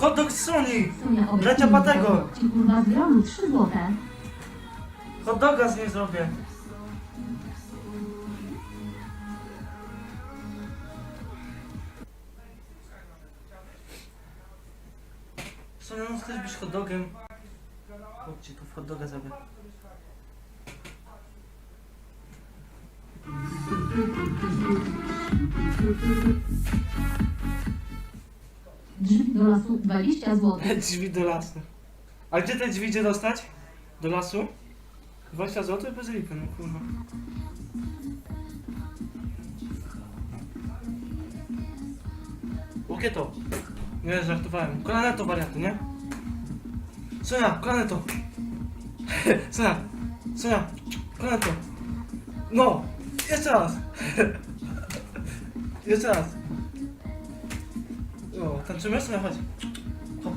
Hot dog z Sony! Bracia Patego! Ci kurwa z gronu 3 złote. Hot doga z niej zrobię. Sonia, no chcesz być hot dogiem? Chodźcie, tu hot doga zrobię. Drzwi do lasu 20 złotych. Drzwi do lasu. A gdzie te drzwi idzie dostać? Do lasu? 20 zł bez lipy, no kurwa. Łukie to. Nie, żartowałem. Kolane to warianty, nie? Sonia, kolane to. Sonia, Sonia, kolane to. No, jeszcze raz. jeszcze raz. O, tańczymy? Sonia, chodź. Hop.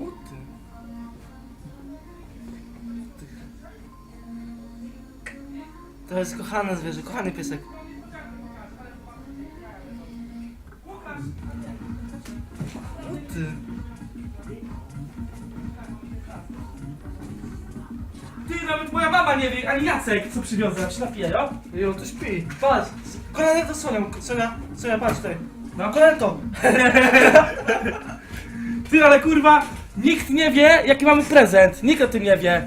O ty. Ty. To jest kochane zwierzę, kochany piesek. O ty. Ty, nawet moja mama nie wie, ani Jacek, co przywiozłem, się napije, jo? Jo, to śpi. Patrz. Kolane to Sonia. Sonia, Sonia, patrz tutaj. No, kolane to. Ty, ale kurwa, nikt nie wie, jaki mamy prezent, nikt o tym nie wie.